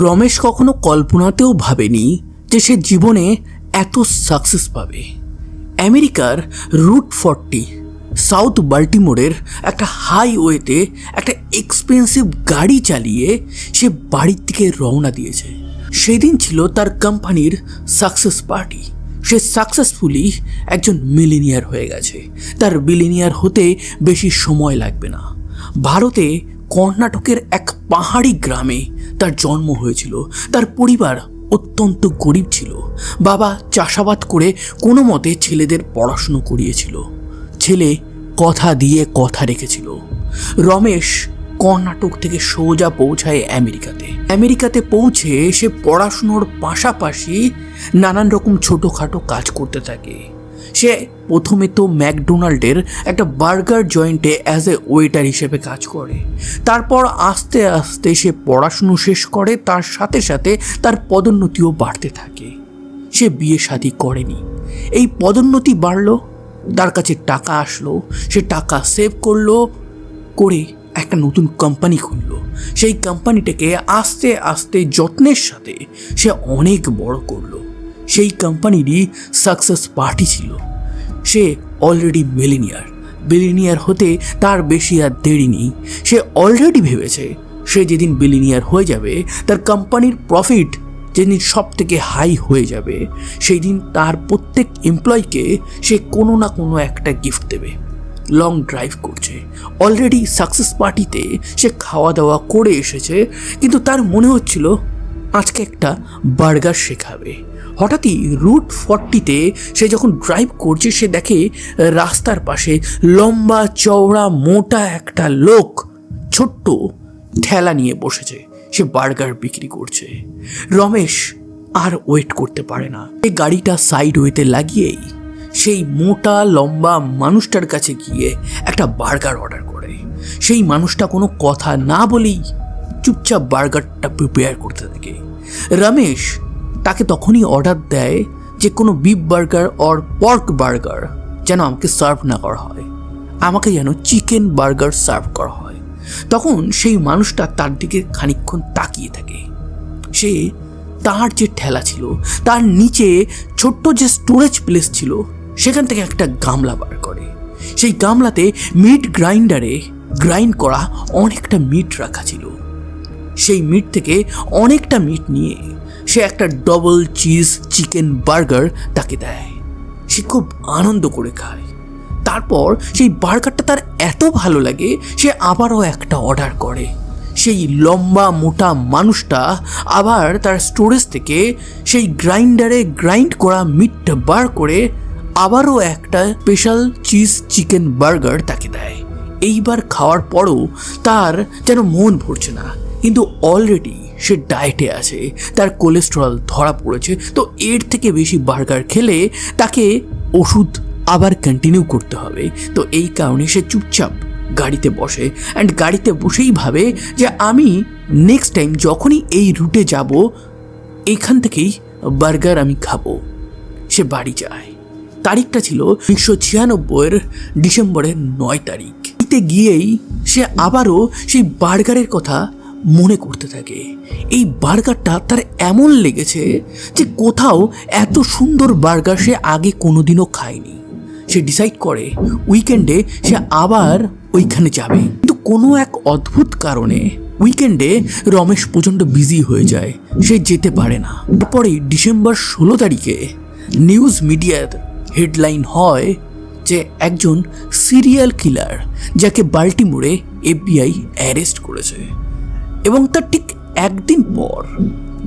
রমেশ কখনো কল্পনাতেও ভাবেনি যে সে জীবনে এত সাকসেস পাবে। আমেরিকার রুট ফর্টি, সাউথ বাল্টিমোরের একটা হাইওয়েতে একটা এক্সপেন্সিভ গাড়ি চালিয়ে সে বাড়ির থেকে রওনা দিয়েছে। সেদিন ছিল তার কোম্পানির সাকসেস পার্টি সে সাকসেসফুলি একজন মিলিনিয়ার হয়ে গেছে। তার বিলিনিয়ার হতে বেশি সময় লাগবে না। ভারতে কর্ণাটকের এক পাহাড়ি গ্রামে তার জন্ম হয়েছিল। তার পরিবার অত্যন্ত গরিব ছিল। বাবা চাষাবাদ করে কোনো মতে ছেলেদের পড়াশুনো করিয়েছিল। ছেলে কথা দিয়ে কথা রেখেছিল। রমেশ কর্ণাটক থেকে সোজা পৌঁছায় আমেরিকাতে। আমেরিকাতে পৌঁছে সে পড়াশুনোর পাশাপাশি নানান রকম ছোটোখাটো কাজ করতে থাকে। সে প্রথমে তো ম্যাকডোনাল্ডের একটা বার্গার জয়েন্টে অ্যাজ এ ওয়েটার হিসেবে কাজ করে। তারপর আস্তে আস্তে সে পড়াশুনো শেষ করে, তার সাথে সাথে তার পদোন্নতিও বাড়তে থাকে। সে বিয়ে শাদী করেনি। এই পদোন্নতি বাড়লো, তার কাছে টাকা আসলো, সে টাকা সেভ করল, করে একটা নতুন কোম্পানি খুললো। সেই কোম্পানিটাকে আস্তে আস্তে যত্নের সাথে সে অনেক বড় করল। সেই কোম্পানিরই সাকসেস পার্টি ছিল। সে অলরেডি মিলিনিয়ার বিলিনিয়ার হতে তার বেশি আর দেরি নেই। সে অলরেডি ভেবেছে, সে যেদিন বিলিনিয়ার হয়ে যাবে, তার কোম্পানির প্রফিট যেদিন সব থেকে হাই হয়ে যাবে সেই দিন তার প্রত্যেক এমপ্লয়কে সে কোনো না কোনো একটা গিফট দেবে। লং ড্রাইভ করছে। অলরেডি সাকসেস পার্টিতে সে খাওয়া দাওয়া করে এসেছে, কিন্তু তার মনে হচ্ছিল, আজকে একটা বার্গার শেখাবে। হঠাৎই রুট ফর্টিতে সে যখন ড্রাইভ করছে, সে দেখে রাস্তার পাশে লম্বা, চওড়া, মোটা একটা লোক ছোট্ট ঠেলা নিয়ে বসেছে। সে বার্গার বিক্রি করছে। রমেশ আর ওয়েট করতে পারে না। এই গাড়িটা সাইড ওয়েতে লাগিয়েই সেই মোটা, লম্বা মানুষটার কাছে গিয়ে একটা বার্গার অর্ডার করে। সেই মানুষটা কোনো কথা না বলেই চুপচাপ বার্গারটা প্রিপেয়ার করতে থাকে। রমেশ তাকে তখনই অর্ডার দেয় যে কোনো beef burger or pork burger যেন আমাকে সার্ভ না করা হয়। আমাকে যেন চিকেন বার্গার সার্ভ করা হয়। তখন সেই মানুষটা তার দিকে খানিকক্ষণ তাকিয়ে থাকে। সে তার যে ঠেলা ছিল, তার নিচে ছোট্ট যে স্টোরেজ প্লেস ছিল, সেখান থেকে একটা গামলা বার করে। সেই গামলাতে মিট গ্রাইন্ডারে গ্রাইন্ড করা অনেকটা মিট রাখা ছিল। সেই মিট থেকে অনেকটা মিট নিয়ে সে একটা ডবল চিজ চিকেন বার্গার তাকে দেয়। সে খুব আনন্দ করে খায়। তারপর সেই বার্গারটা তার এত ভালো লাগে, সে আবারও একটা অর্ডার করে। সেই লম্বা মোটা মানুষটা আবার তার স্টোরেজ থেকে সেই গ্রাইন্ডারে গ্রাইন্ড করা মিটটা বার করে আবারও একটা স্পেশাল চিজ চিকেন বার্গার তাকে দেয়। এইবার খাওয়ার পরও তার যেন মন ভরছে না। কিন্তু অলরেডি সে ডায়েটে আছে, তার কোলেস্টেরল ধরা পড়েছে, তো এর থেকে বেশি বার্গার খেলে তাকে ওষুধ আবার কন্টিনিউ করতে হবে। তো এই কারণে সে চুপচাপ গাড়িতে বসে। অ্যান্ড গাড়িতে বসেই ভাবে যে আমি নেক্সট টাইম যখনই এই রুটে যাব এইখান থেকেই বার্গার আমি খাব। সে বাড়ি যায়। তারিখটা ছিল উনিশশো ছিয়ানব্বইয়ের ডিসেম্বরের নয় তারিখ। গিয়েই সে আবারও সেই বার্গারের কথা মনে করতে থাকে। এই বার্গারটা তার এমন লেগেছে যে কোথাও এত সুন্দর বার্গার সে আগে কোনোদিনও খায়নি। সে ডিসাইড করে উইকেন্ডে সে আবার ওইখানে যাবে। কিন্তু কোনো এক অদ্ভুত কারণে উইকেন্ডে রমেশ প্রচণ্ড বিজি হয়ে যায়, সে যেতে পারে না। তারপরে ডিসেম্বর ষোলো তারিখে নিউজ মিডিয়ার হেডলাইন হয় যে একজন সিরিয়াল কিলার যাকে বাল্টিমোরে এফবিআই অ্যারেস্ট করেছে। এবং তার ঠিক একদিন পর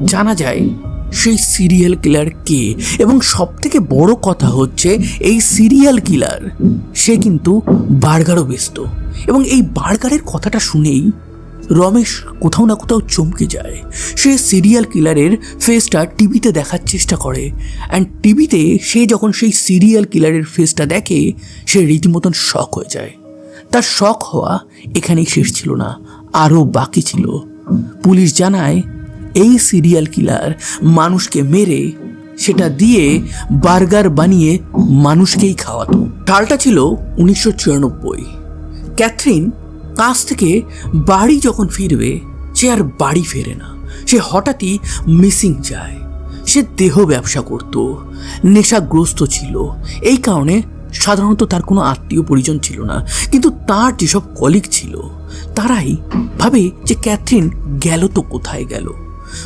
জানা যায় সেই সিরিয়াল কিলার কে। এবং সব থেকে বড় কথা হচ্ছে, এই সিরিয়াল কিলার সে কিন্তু বার্গারও ব্যস্ত এবং এই বার্গারের কথাটা শুনেই রমেশ কোথাও না কোথাও চমকে যায়। সে সিরিয়াল কিলারের ফেসটা টিভিতে দেখার চেষ্টা করে। অ্যান্ড টিভিতে সে যখন সেই সিরিয়াল কিলারের ফেসটা দেখে, সে রীতিমতন শখ হয়ে যায়। তার শখ হওয়া এখানেই শেষ ছিল না। আরও বাকি ছিল। পুলিশ জানায়, এই সিরিয়াল কিলার মানুষকে মেরে সেটা দিয়ে বার্গার বানিয়ে মানুষকেই খাওয়াতো। সালটা ছিল উনিশশো চুরানব্বই। ক্যাথরিন কাজ থেকে বাড়ি যখন ফিরবে, সে আর বাড়ি ফেরে না। সে সে হঠাৎই মিসিং যায়। সে দেহ ব্যবসা করত, নেশাগ্রস্ত ছিল। এই কারণে সাধারণত তার কোনো আত্মীয় পরিজন ছিল না, কিন্তু তার যেসব কলিগ ছিল, তারাই ভাবে যে ক্যাথরিন গেল তো কোথায় গেল।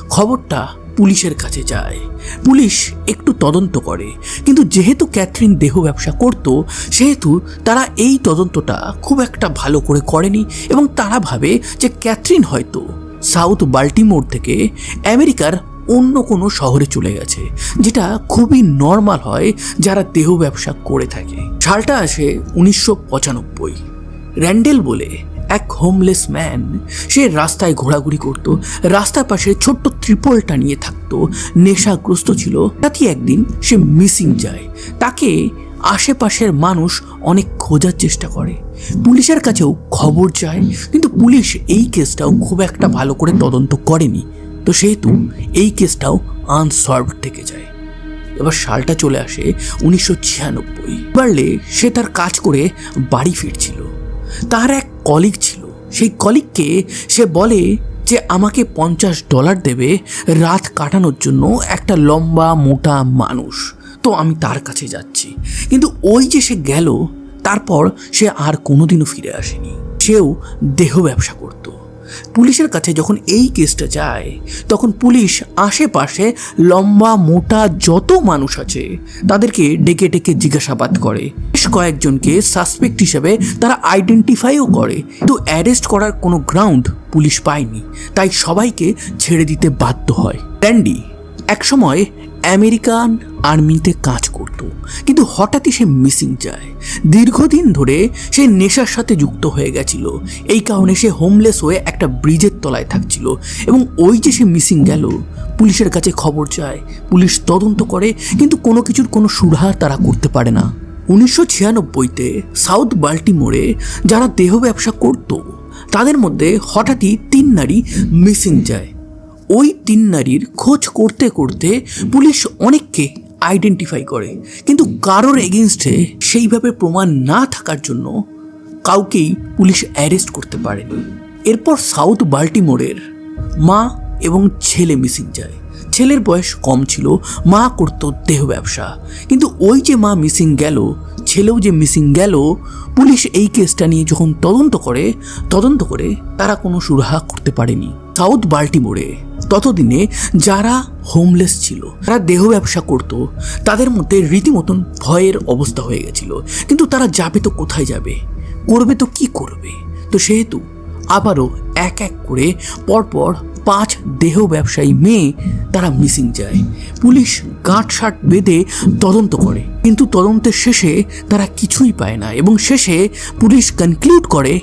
খবরটা পুলিশের কাছে যায়। পুলিশ একটু তদন্ত করে, কিন্তু যেহেতু ক্যাথরিন দেহ ব্যবসা করত, সেহেতু তারা এই তদন্তটা খুব একটা ভালো করে করেনি এবং তারা ভাবে যে ক্যাথরিন হয়তো সাউথ বাল্টিমোর থেকে আমেরিকার অন্য কোনো শহরে চলে গেছে, যেটা খুবই নর্মাল হয় যারা দেহ ব্যবসা করে থাকে। সালটা আসে উনিশশো পঁচানব্বই। র্যান্ডেল বলে এক হোমলেস ম্যান সে রাস্তায় ঘোরাঘুরি করত, রাস্তার পাশে ছোট্ট ত্রিপলটা নিয়ে থাকতো, নেশাগ্রস্ত ছিল। তাতে একদিন সে মিসিং যায়। তাকে আশেপাশের মানুষ অনেক খোঁজার চেষ্টা করে। পুলিশের কাছেও খবর যায়, কিন্তু পুলিশ এই কেসটাও খুব একটা ভালো করে তদন্ত করেনি। তো সেহেতু এই কেসটাও আনসলভড থেকে যায়। এবার সালটা চলে আসে উনিশশো ছিয়ানব্বই। বাড়লে সে তার কাজ করে বাড়ি ফিরছিল। তার এক কলিগ ছিল। সেই কলিগকে সে বলে যে, আমাকে পঞ্চাশ ডলার দেবে রাত কাটানোর জন্য একটা লম্বা, মোটা মানুষ। তো আমি তার কাছে যাচ্ছি। কিন্তু ওই যে সে গেল, তারপর সে আর কোনোদিনও ফিরে আসেনি। সেও দেহ ব্যবসা করতো। পুলিশের কাছে যখন এই কেসটা যায়, তখন পুলিশ আশেপাশে লম্বা, মোটা যত মানুষ আছে, তাদেরকে ডেকে ডেকে জিজ্ঞাসাবাদ করে। বেশ কয়েকজনকে সাসপেক্ট হিসেবে তারা আইডেন্টিফাইও করে। কিন্তু অ্যারেস্ট করার কোনো গ্রাউন্ড পুলিশ পায়নি। তাই সবাইকে ছেড়ে দিতে বাধ্য হয়। ড্যান্ডি একসময় আমেরিকান আর্মিতে কাজ করত, কিন্তু হঠাৎই সে মিসিং যায়। দীর্ঘদিন ধরে সে নেশার সাথে যুক্ত হয়ে গেছিল। এই কারণে সে হোমলেস হয়ে একটা ব্রিজের তলায় থাকছিল এবং ওই যে সে মিসিং গেল, পুলিশের কাছে খবর যায় পুলিশ তদন্ত করে, কিন্তু কোনো কিছুর কোনো সুরাহা তারা করতে পারে না। উনিশশো ছিয়ানব্বইতে সাউথ বাল্টিমোরে যারা দেহ ব্যবসা করত, তাদের মধ্যে হঠাৎই তিন নারী মিসিং যায়। ওই তিন নারীর খোঁজ করতে করতে পুলিশ অনেককে আইডেন্টিফাই করে। কিন্তু কারোর এগেনস্টে সেইভাবে প্রমাণ না থাকার জন্য কাউকেই পুলিশ অ্যারেস্ট করতে পারেনি। এরপর সাউথ বাল্টিমোরের মা এবং ছেলে মিসিং যায়। ছেলের বয়স কম ছিল, মা করত দেহ ব্যবসা। কিন্তু ওই যে মা মিসিং গেল, ছেলেও যে মিসিং গেল, পুলিশ এই কেসটা নিয়ে যখন তদন্ত করে তদন্ত করে তারা কোনো সুরাহা করতে পারেনি। সাউথ বাল্টিমোরে ততদিনে যারা হোমলেস ছিল তারা দেহ ব্যবসা করত, তাদের মধ্যে রীতিমতন ভয়ের অবস্থা হয়ে গেছিল। কিন্তু তারা যাবে তো কোথায় যাবে? করবে তো কি করবে? তো সেহেতু আবারও এক এক করে পরপর পাঁচ দেহ ব্যবসায়ী মেয়ে তারা মিসিং যায়। পুলিশ গাঁট শাট বেঁধে তদন্ত করে। কিন্তু তদন্তের শেষে তারা কিছুই পায় না এবং শেষে পুলিশ কনক্লুড করে,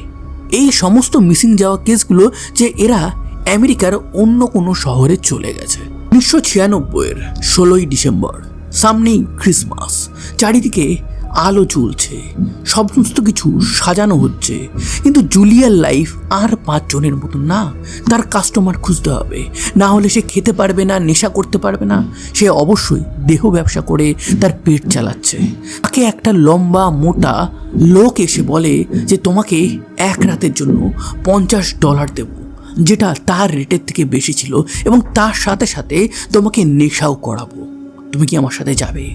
এই সমস্ত মিসিং যাওয়া কেসগুলো যে এরা আমেরিকার অন্য কোনো শহরে চলে গেছে। উনিশশো ছিয়ানব্বইয়ের ষোলোই ডিসেম্বর, সামনেই ক্রিসমাস, চারিদিকে আলো জ্বলছে, সমস্ত কিছু সাজানো হচ্ছে। কিন্তু জুলিয়ার লাইফ আর পাঁচজনের মতো না, তার কাস্টমার খুঁজতে হবে। না হলে সে খেতে পারবে না, নেশা করতে পারবে না, সে অবশ্যই দেহ ব্যবসা করে তার পেট চালাচ্ছে। তাকে একটা লম্বা, মোটা লোক এসে বলে যে, তোমাকে এক রাতের জন্য পঞ্চাশ ডলার দেবো। যেটা তার রেটের থেকে বেশি ছিল এবং তার সাথে সাথে তোমাকে নেশাও করাবো। তুমি কি আমার সাথে যাবে?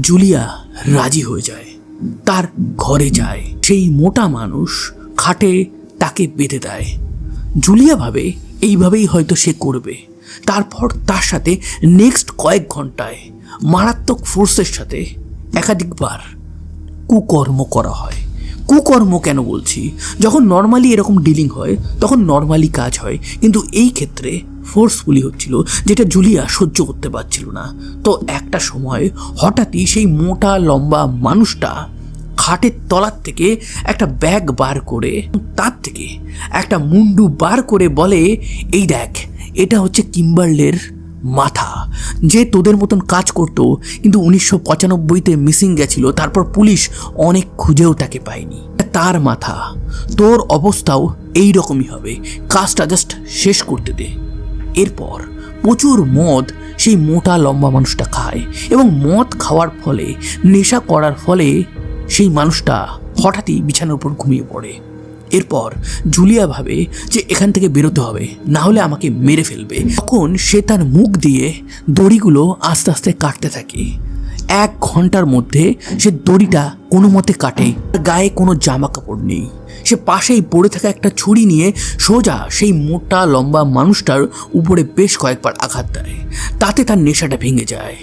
জুলিয়া রাজি হয়ে যায়। তার ঘরে যায়। সেই মোটা মানুষ খাটে তাকে বেঁধে দেয়। জুলিয়া ভাবে এইভাবেই হয়তো সে করবে। তারপর তার সাথে নেক্সট কয়েক ঘন্টায় মারাত্মক ফোর্সের সাথে একাধিকবার কুকর্ম করা হয়। কুকর্ম কেন বলছি? যখন নর্মালি এরকম ডিলিং হয়, তখন নর্মালি কাজ হয়। কিন্তু এই ক্ষেত্রে ফোর্সফুলি হচ্ছিল যেটা জুলিয়া সহ্য করতে পারছিল না। তো একটা সময় হঠাৎই সেই মোটা, লম্বা মানুষটা খাটের তলার থেকে একটা ব্যাগ বার করে, তার থেকে একটা মুন্ডু বার করে বলে, এই দেখ, এটা হচ্ছে কিম্বার্লের মাথা। যে তোদের মতন কাজ করতো, কিন্তু উনিশশো পঁচানব্বইতে মিসিং গেছিল, তারপর পুলিশ অনেক খুঁজেও তাকে পায়নি। তার মাথা, তোর অবস্থাও এই রকমই হবে। কাজটা জাস্ট শেষ করতে দে। এরপর প্রচুর মদ সেই মোটা লম্বা মানুষটা খায় এবং মদ খাওয়ার ফলে, নেশা করার ফলে সেই মানুষটা হঠাৎই বিছানার উপর ঘুমিয়ে পড়ে। এরপর জুলিয়া ভাবে যে এখান থেকে বেরোতে হবে, না হলে আমাকে মেরে ফেলবে। তখন সে তার মুখ দিয়ে দড়িগুলো আস্তে আস্তে কাটতে থাকে। এক ঘণ্টার মধ্যে সে দড়িটা কোনো মতে কাটে গায়ে কোনো জামা কাপড় নেই। সে পাশেই পড়ে থাকা একটা ছুরি নিয়ে সোজা সেই মোটা, লম্বা মানুষটার উপরে বেশ কয়েকবার আঘাত দেয়। তাতে তার নেশাটা ভেঙে যায়।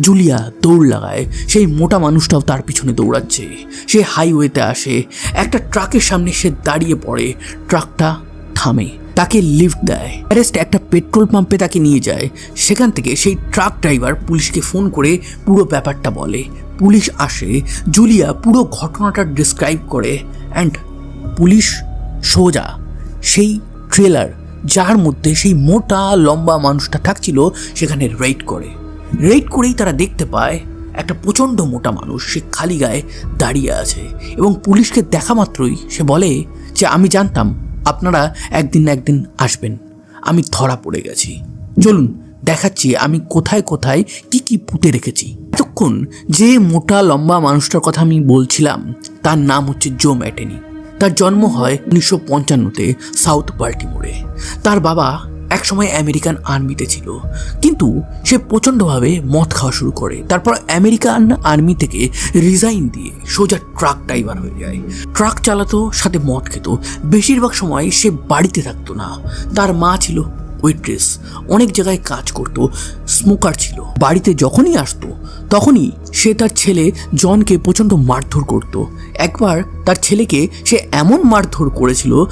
জুলিয়া দৌড় লাগায়। সেই মোটা মানুষটাও তার পিছনে দৌড়াচ্ছে। সে হাইওয়েতে আসে। একটা ট্রাকের সামনে সে দাঁড়িয়ে পড়ে। ট্রাকটা থামে। তাকে লিফট দেয়। অ্যারেস্ট একটা পেট্রোল পাম্পে তাকে নিয়ে যায়। সেখান থেকে সেই ট্রাক ড্রাইভার পুলিশকে ফোন করে পুরো ব্যাপারটা বলে। পুলিশ আসে, জুলিয়া পুরো ঘটনাটা ডিসক্রাইব করে। অ্যান্ড পুলিশ সোজা সেই ট্রেলার যার মধ্যে সেই মোটা, লম্বা মানুষটা থাকছিল, সেখানে রেড করে। রেড করেই তারা দেখতে পায়, একটা প্রচণ্ড মোটা মানুষ, সে খালি গায়ে দাঁড়িয়ে আছে। এবং পুলিশকে দেখা মাত্রই সে বলে যে, আমি জানতাম আপনারা একদিন না একদিন আসবেন। আমি ধরা পড়ে গেছি। চলুন, দেখাচ্ছি আমি কোথায় কোথায় কি কি পুঁতে রেখেছি। এতক্ষণ যে মোটা লম্বা মানুষটার কথা আমি বলছিলাম, তার নাম হচ্ছে জো ম্যাটেনি। তার জন্ম হয় উনিশশো পঞ্চান্নতে সাউথ বাল্টিমোরে। তার বাবা একসময় আমেরিকান আর্মিতে ছিল। কিন্তু সে প্রচণ্ডভাবে মদ খাওয়া শুরু করে। তারপর আমেরিকান আর্মি থেকে রিজাইন দিয়ে সোজা ট্রাক ড্রাইভার হয়ে যায়। ট্রাক চালাতো, সাথে মদ খেত। বেশিরভাগ সময় সে বাড়িতে থাকতো না। তার মা ছিল ওয়েট্রেস অনেক জায়গায় কাজ করতো স্মোকার ছিল। বাড়িতে যখনই আসতো, তখনই সে তার ছেলে জনকে প্রচণ্ড মারধর করত। একবার তার ছেলেকে সে এমন মারধর করেছিল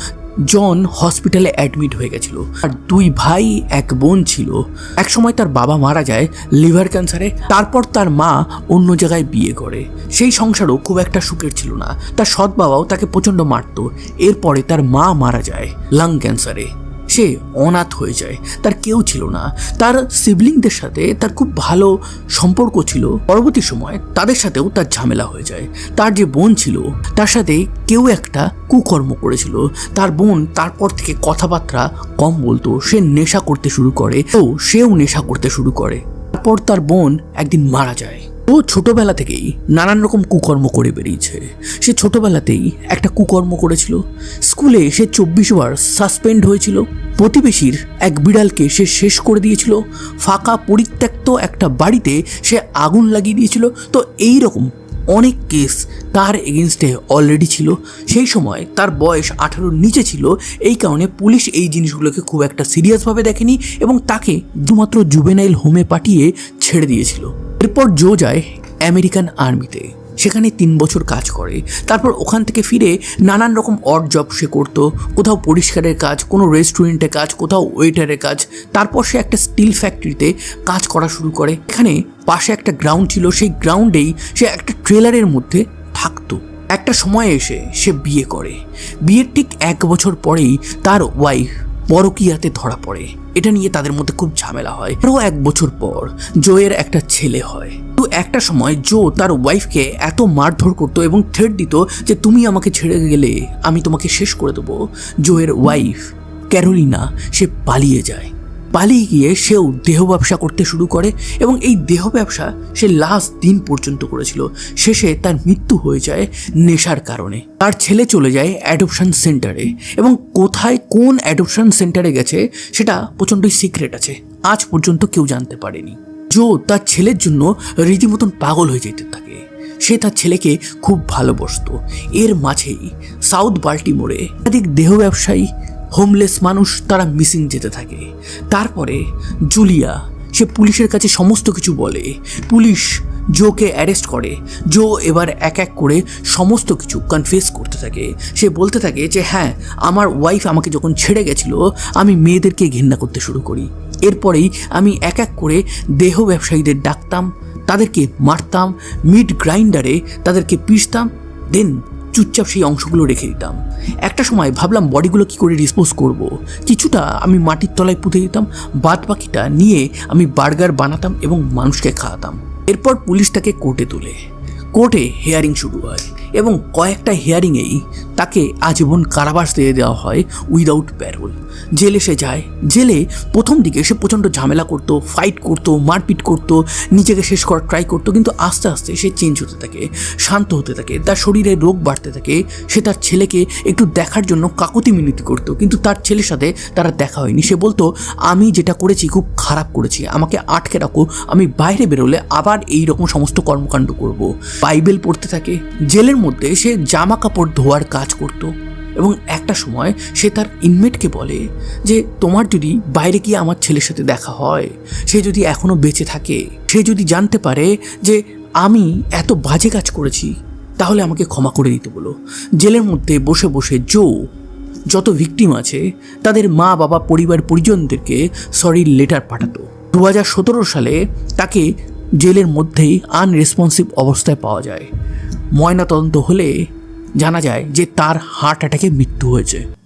জন হসপিটালে অ্যাডমিট হয়ে গেছিল। আর দুই ভাই, এক বোন ছিল। এক সময় তার বাবা মারা যায় লিভার ক্যান্সারে, তারপর তার মা অন্য জায়গায় বিয়ে করে। সেই সংসারও খুব একটা সুখের ছিল না। তার সৎ বাবাও তাকে প্রচণ্ড মারত। এরপরে তার মা মারা যায় লাং ক্যান্সারে। সে অনাথ হয়ে যায়। তার কেউ ছিল না। তার সিবলিংদের সাথে তার খুব ভালো সম্পর্ক ছিল। পরবর্তী সময় তাদের সাথেও তার ঝামেলা হয়ে যায়। তার যে বোন ছিল, তার সাথে কেউ একটা কুকর্ম করেছিল। তার বোন তারপর থেকে কথাবার্তা কম বলতো। সে নেশা করতে শুরু করে। তো সেও নেশা করতে শুরু করে। তারপর তার বোন একদিন মারা যায়। ও ছোটবেলা থেকেই নানান রকম কুকর্ম করে বেরিয়েছে। সে ছোটবেলাতেই একটা কুকর্ম করেছিল। স্কুলে সে চব্বিশ বার সাসপেন্ড হয়েছিল। প্রতিবেশীর এক বিড়ালকে সে শেষ করে দিয়েছিল। ফাঁকা পরিত্যক্ত একটা বাড়িতে সে আগুন লাগিয়ে দিয়েছিল। তো এই রকম অনেক কেস তার এগেনস্টে অলরেডি ছিল। সেই সময় তার বয়স আঠারোর নিচে ছিল। এই কারণে পুলিশ এই জিনিসগুলোকে খুব একটা সিরিয়াসভাবে দেখেনি এবং তাকে শুধুমাত্র জুবেনাইল হোমে পাঠিয়ে ছেড়ে দিয়েছিল। এরপর জো যায় আমেরিকান আর্মিতে। সেখানে তিন বছর কাজ করে। তারপর ওখান থেকে ফিরে নানান রকম অড জব সে করতো। কোথাও পরিষ্কারের কাজ, কোনো রেস্টুরেন্টে কাজ, কোথাও ওয়েটারের কাজ। তারপর সে একটা স্টিল ফ্যাক্টরিতে কাজ করা শুরু করে। এখানে পাশে একটা গ্রাউন্ড ছিল। সেই গ্রাউন্ডেই সে একটা ট্রেলারের মধ্যে থাকতো। একটা সময় এসে সে বিয়ে করে। বিয়ের ঠিক এক বছর পরেই তার ওয়াইফ পরকিয়াতে ধরা পড়ে। এটা নিয়ে তাদের মধ্যে খুব ঝামেলা হয়। আরও এক বছর পর জোয়ের একটা ছেলে হয়। তো একটা সময় জো তার ওয়াইফকে এত মারধর করতো এবং থ্রেট দিত যে, তুমি আমাকে ছেড়ে গেলে আমি তোমাকে শেষ করে দেবো। জোয়ের ওয়াইফ ক্যারোলিনা, সে পালিয়ে যায়। পালিয়ে গিয়ে সেও দেহ ব্যবসা করতে শুরু করে এবং এই দেহ ব্যবসা সে লাস্ট দিন পর্যন্ত করেছিল। শেষে তার মৃত্যু হয়ে যায় নেশার কারণে। তার ছেলে চলে যায় অ্যাডপশন সেন্টারে এবং কোথায় কোন অ্যাডপশন সেন্টারে গেছে সেটা প্রচণ্ডই সিক্রেট আছে। আজ পর্যন্ত কেউ জানতে পারেনি। জো তার ছেলের জন্য রীতিমতন পাগল হয়ে যেতে থাকে। সে তার ছেলেকে খুব ভালোবাসতো। এর মাঝেই সাউথ বাল্টিমোরে একাধিক দেহ ব্যবসায়ী হোমলেস মানুষ তারা মিসিং যেতে থাকে। তারপরে জুলিয়া, সে পুলিশের কাছে সমস্ত কিছু বলে। পুলিশ জোকে অ্যারেস্ট করে। জো এবার এক এক করে সমস্ত কিছু কনফেস করতে থাকে। সে বলতে থাকে যে হ্যাঁ আমার ওয়াইফ আমাকে যখন ছেড়ে গেছিল, আমি মেয়েদেরকে ঘেন্না করতে শুরু করি। এরপরেই আমি এক এক করে দেহ ব্যবসায়ীদের ডাকতাম, তাদেরকে মারতাম মিট গ্রাইন্ডারে তাদেরকে পিষতাম দেন চুপচাপ সেই অংশগুলো রেখে দিতাম। একটা সময় ভাবলাম বডিগুলো কি করে ডিসপোজ করব। কিছুটা আমি মাটির তলায় পুঁতে দিতাম, বাদ বাকিটা নিয়ে আমি বার্গার বানাতাম এবং মানুষকে খাওয়াতাম। এরপর পুলিশটাকে কোর্টে তোলে। কোর্টে হেয়ারিং শুরু হয়। এবং কয়েকটা হিয়ারিংয়েই তাকে আজীবন কারাবাস দিয়ে দেওয়া হয় উইদাউট প্যারোল জেলে সে যায়। জেলে প্রথম দিকে সে প্রচণ্ড ঝামেলা করতো ফাইট করতো, মারপিট করতো, নিজেকে শেষ করার ট্রাই করতো, কিন্তু আস্তে আস্তে সে চেঞ্জ হতে থাকে, শান্ত হতে থাকে, তার শরীরে রোগ বাড়তে থাকে। সে তার ছেলেকে একটু দেখার জন্য কাকুতি মিনতি করতো, কিন্তু তার ছেলের সাথে তারা দেখা হয়নি। সে বলতো, আমি যেটা করেছি খুব খারাপ করেছি, আমাকে আটকে রাখো, আমি বাইরে বেরোলে আবার এই রকম সমস্ত কর্মকাণ্ড করব। বাইবেল পড়তে থাকে। জেলের মধ্যে সে জামা কাপড় ধোয়ার কাজ করতো এবং একটা সময় সে তার ইনমেটকে বলে যে, তোমার যদি বাইরে গিয়ে আমার ছেলের সাথে দেখা হয়, সে যদি এখনও বেঁচে থাকে, সে যদি জানতে পারে যে আমি এত বাজে কাজ করেছি, তাহলে আমাকে ক্ষমা করে দিতে বলো। জেলের মধ্যে বসে বসে জো, যত ভিকটিম আছে, তাদের মা, বাবা, পরিবার, পরিজনদেরকে সরি লেটার পাঠাতো। দু হাজার সতেরো সালে তাকে জেলের মধ্যেই আনরেসপন্সিভ অবস্থায় পাওয়া যায়। ময়নাতদন্ত হলে জানা যায় যে তার হার্ট অ্যাটাকে মৃত্যু হয়েছে।